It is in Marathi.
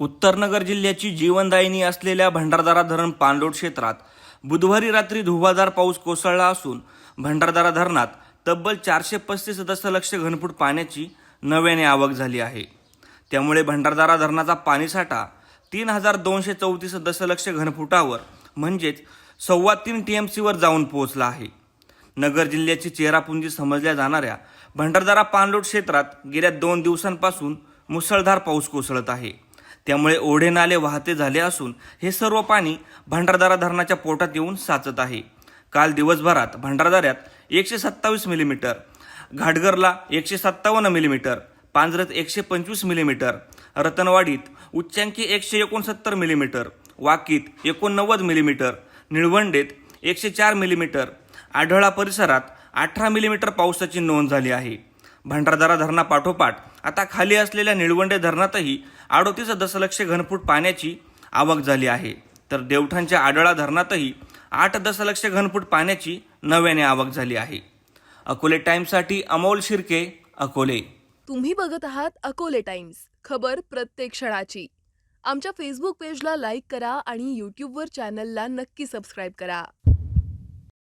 उत्तरनगर जिल्ह्याची जीवनदायिनी असलेल्या भंडारदारा धरण पाणलोट क्षेत्रात बुधवारी रात्री धुवाधार पाऊस कोसळला असून भंडारदारा धरणात तब्बल चारशे पस्तीस दशलक्ष घनफूट पाण्याची नव्याने आवक झाली आहे. त्यामुळे भंडारदारा धरणाचा पाणीसाठा तीन हजार दोनशे चौतीस दशलक्ष घनफुटावर म्हणजेच सव्वा तीन टी एम सीवर जाऊन पोहोचला आहे. नगर जिल्ह्याची चेहरापुंजी समजल्या जाणाऱ्या भंडारदारा पाणलोट क्षेत्रात गेल्या दोन दिवसांपासून मुसळधार पाऊस कोसळत आहे. त्यामुळे ओढे नाले वाहते झाले असून हे सर्व पाणी भंडारदारा धरणाच्या पोटात येऊन साचत आहे. काल दिवसभरात भंडारदाऱ्यात एकशे सत्तावीस मिलीमीटर घाटगरला एकशे सत्तावन्न मिलीमीटर पांजरत एकशे पंचवीस मिलीमीटर रतनवाडीत उच्चांकी एकशे एकोणसत्तर मिलीमीटर वाकीत एकोणनव्वद मिलीमीटर निळवंडेत एकशे चार मिलीमीटर आढळा परिसरात अठरा मिलीमीटर पावसाची नोंद झाली आहे. भंडारदारा धरणापाठोपाठ आता खाली असलेल्या निळवंडे धरणातही अडोतीस दशलक्ष घनफूट पाण्याची आवक झाली आहे. तर देवठाणच्या आढळा धरणातही आठ दशलक्ष घनफूट पाण्याची नव्याने आवक झाली आहे. अकोले टाइम्ससाठी अमोल शिर्के अकोले. तुम्ही बघत आहात अकोले टाइम्स खबर प्रत्येक क्षणाची. आमच्या फेसबुक पेजला लाईक करा आणि यूट्यूबवर चॅनलला नक्की सबस्क्राईब करा.